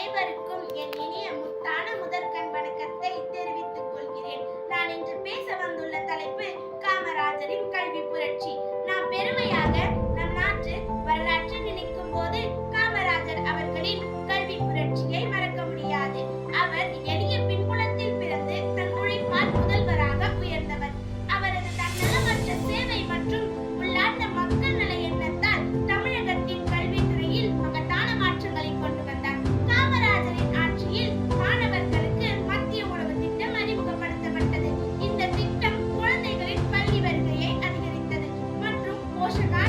அனைவருக்கும் என் இனிய முத்தான முதற்கண் வணக்கத்தை vou chegar